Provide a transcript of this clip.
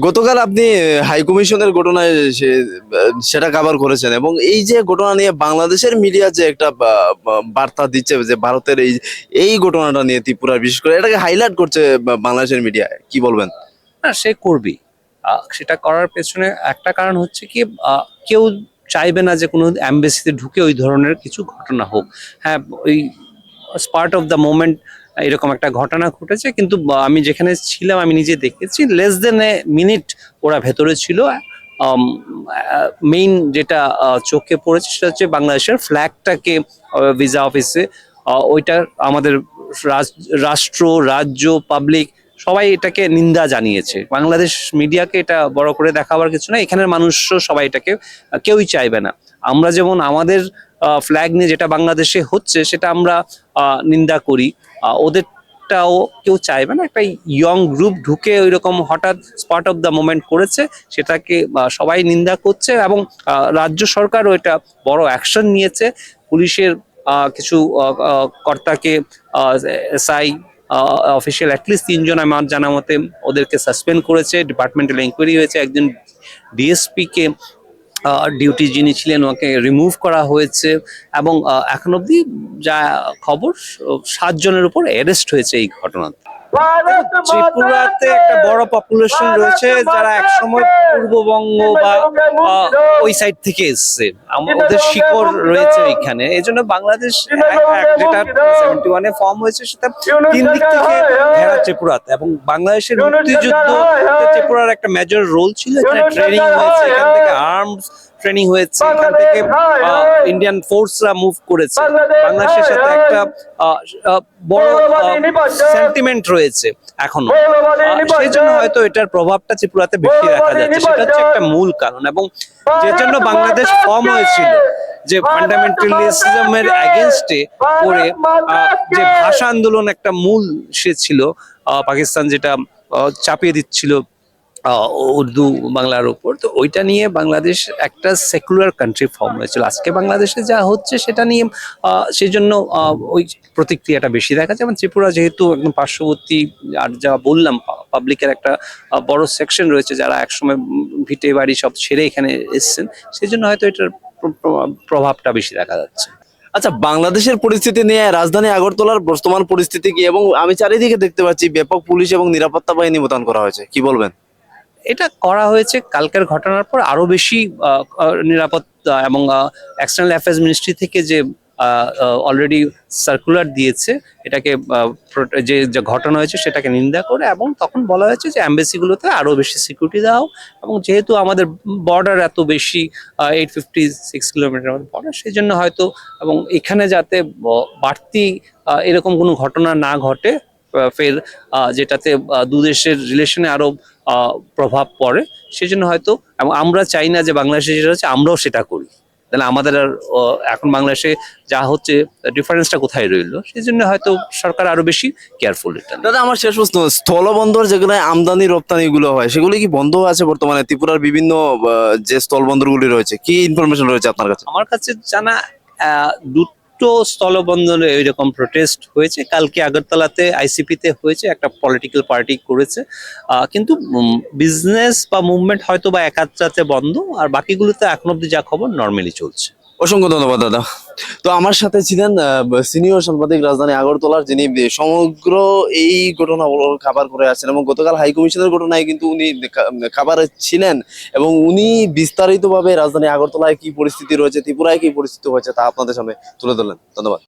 গতকাল আপনি হাই কমিশনের ঘটনায় সেটা কাভার করেছেন এবং এই যে ঘটনা নিয়ে বাংলাদেশের মিডিয়া যে একটা বার্তা দিচ্ছে যে ভারতের এই এই ঘটনাটা নিয়ে ত্রিপুরা বিশেষ করে এটাকে হাইলাইট করছে বাংলাদেশের মিডিয়া কি বলবেন? না সে করবেই। আহ, সেটা করার পেছনে একটা কারণ হচ্ছে কি কেউ চাইবে না যে কোনো অ্যাম্বাসিতে ঢুকে ওই ধরনের কিছু ঘটনা হোক। হ্যাঁ ওই স্পার্ট অফ দ্য মোমেন্ট এরকম একটা ঘটনা ঘটেছে, কিন্তু আমি যেখানে ছিলাম, আমি নিজে দেখেছি লেস দেন এ মিনিট ওরা ভেতরে ছিল। মেইন যেটা চোখে পড়েছে সেটা হচ্ছে বাংলাদেশের ফ্ল্যাগটাকে ভিসা অফিসে ওইটা আমাদের রাষ্ট্র, রাজ্য পাবলিক সবাই এটাকে নিন্দা জানিয়েছে। বাংলাদেশ মিডিয়াকে এটা বড় করে দেখাবার কিছু না এখানের মানুষও সবাই এটাকে, কেউই চাইবে না। আমরা যেমন আমাদের ফ্ল্যাগ নিয়ে যেটা বাংলাদেশে হচ্ছে সেটা আমরা নিন্দা করি। ওদেরটাও কেউ চাইবে না। একটা ইয়ং গ্রুপ ঢুকে ওই রকম হঠাৎ স্পট অফ দ্য মোমেন্ট করেছে, সেটাকে সবাই নিন্দা করছে এবং রাজ্য সরকারও এটা বড় অ্যাকশন নিয়েছে। পুলিশের কিছু কর্তাকে এসআই অফিসিয়াল অ্যাটলিস্ট তিনজন আমার জানা মতে ওদেরকে সাসপেন্ড করেছে। ডিপার্টমেন্টাল ইনকোয়ারি হয়েছে। একজন ডিএসপি কে ডিউটি যিনি ছিলেন ওকে রিমুভ করা হয়েছে এবং আহ, এখন অবধি যা খবর সাতজনের উপর অ্যারেস্ট হয়েছে এই ঘটনাতে। ত্রিপুরাতে একটা বড় পপুলেশন রয়েছে যারা একসময় পূর্ববঙ্গ বা ওই সাইড থেকে এসছে। আমাদের শিকড় রয়েছে এখানে। এই জন্য বাংলাদেশ যেটা সেভেন্টি ওয়ানে ফর্ম হয়েছে সেটা তিন দিক থেকে ঘেরা ত্রিপুরাতে। এবং বাংলাদেশের মুক্তিযুদ্ধ ত্রিপুরার একটা মেজর রোল ছিল। এখানে ট্রেনিং হয়েছে এখান থেকে আর্মস ট্রেনিং হয়েছে এখান থেকে ইন্ডিয়ান ফোর্সরা মুভ করেছে। বাংলাদেশের সাথে একটা বড় সেন্টিমেন্ট রয়েছে এখনও। সেই জন্য হয়তো এটার প্রভাবটা ত্রিপুরাতে বেশি দেখা যাচ্ছে। সেটা হচ্ছে একটা মূল কারণ এবং যে জন্য বাংলাদেশ ফর্ম হয়েছিল যে ফান্ডামেন্টালিজমের এগেনস্টে করে যে ভাষা আন্দোলন একটা মূল সে ছিল পাকিস্তান যেটা চাপিয়ে দিচ্ছিল উর্দু বাংলার উপর তো ওইটা নিয়ে বাংলাদেশ একটা সেকুলার কান্ট্রি ফর্ম হয়েছিল। আজকে বাংলাদেশে যা হচ্ছে সেটা নিয়ে আহ, সেই জন্য আহ, ওই প্রতিক্রিয়াটা বেশি দেখা যায়। এবং ত্রিপুরা যেহেতু একদম পার্শ্ববর্তী আর যা বললাম পাবলিকের একটা বড় সেকশন রয়েছে যারা একসময় ভিটে বাড়ি সব ছেড়ে এখানে এসছেন। সেই জন্য হয়তো এটার প্র- প্র- প্রভাবটা বেশি দেখা যাচ্ছে। আচ্ছা বাংলাদেশের পরিস্থিতি নিয়ে রাজধানী আগরতলার বর্তমান পরিস্থিতি কি এবং আমি চারিদিকে দেখতে পাচ্ছি ব্যাপক পুলিশ এবং নিরাপত্তা বাহিনী মোতায়েন করা হয়েছে। কি বলবেন? এটা করা হয়েছে কালকের ঘটনার পর আরও বেশি নিরাপত্তা এবং এক্সটার্নাল অ্যাফেয়ার্স মিনিস্ট্রি থেকে যে অলরেডি সার্কুলার দিয়েছে। এটাকে যে ঘটনা হয়েছে সেটাকে নিন্দা করে এবং তখন বলা হয়েছে যে অ্যাম্বাসিগুলোতে আরও বেশি সিকিউরিটি দাও এবং যেহেতু আমাদের বর্ডার এত বেশি এইট ফিফটি সিক্স কিলোমিটার আমাদের বর্ডার সেই জন্য হয়তো এবং এখানে যাতে বাড়তি এরকম কোনো ঘটনা না ঘটে ফের যেটাতে দু দেশের রিলেশনে আরও আহ, প্রভাব পড়ে সেজন্য হয়তো এবং আমরা চাই না যে বাংলাদেশে যেটা হচ্ছে আমরাও সেটা করি। তাহলে আমাদের আর এখন বাংলাদেশে যা হচ্ছে ডিফারেন্সটা কোথায় রইল? সেই জন্য হয়তো সরকার আরও বেশি কেয়ারফুল দাদা আমার শেষ প্রশ্ন স্থলবন্দর যেগুলো আমদানি রপ্তানিগুলো হয় সেগুলো কি বন্ধ আছে বর্তমানে? ত্রিপুরার বিভিন্ন যে স্থলবন্দরগুলি রয়েছে কি ইনফরমেশন রয়েছে আপনার কাছে? আমার কাছে জানা আহ, দুটো স্থলবন্দরে এইরকম প্রোটেস্ট হয়েছে। কালকে আগরতলাতে আইসিপিতে হয়েছে, একটা পলিটিক্যাল পার্টি করেছে। কিন্তু বিজনেস বা মুভমেন্ট হয়তো বা একাত্রাতে বন্ধ, আর বাকিগুলোতে এখন অব্দি যা খবর নর্মালি চলছে। অসংখ্য ধন্যবাদ, দাদা। তো আমার সাথে ছিলেন সিনিয়র সাংবাদিক রাজধানী আগরতলার যিনি সমগ্র এই ঘটনা খাবার করে আসছেন এবং গতকাল হাইকমিশনের ঘটনায় কিন্তু উনি খাবারে ছিলেন এবং উনি বিস্তারিতভাবে রাজধানী আগরতলায় কি পরিস্থিতি রয়েছে, ত্রিপুরায় কি পরিস্থিতি হয়েছে তা আপনাদের সামনে তুলে ধরলেন। ধন্যবাদ।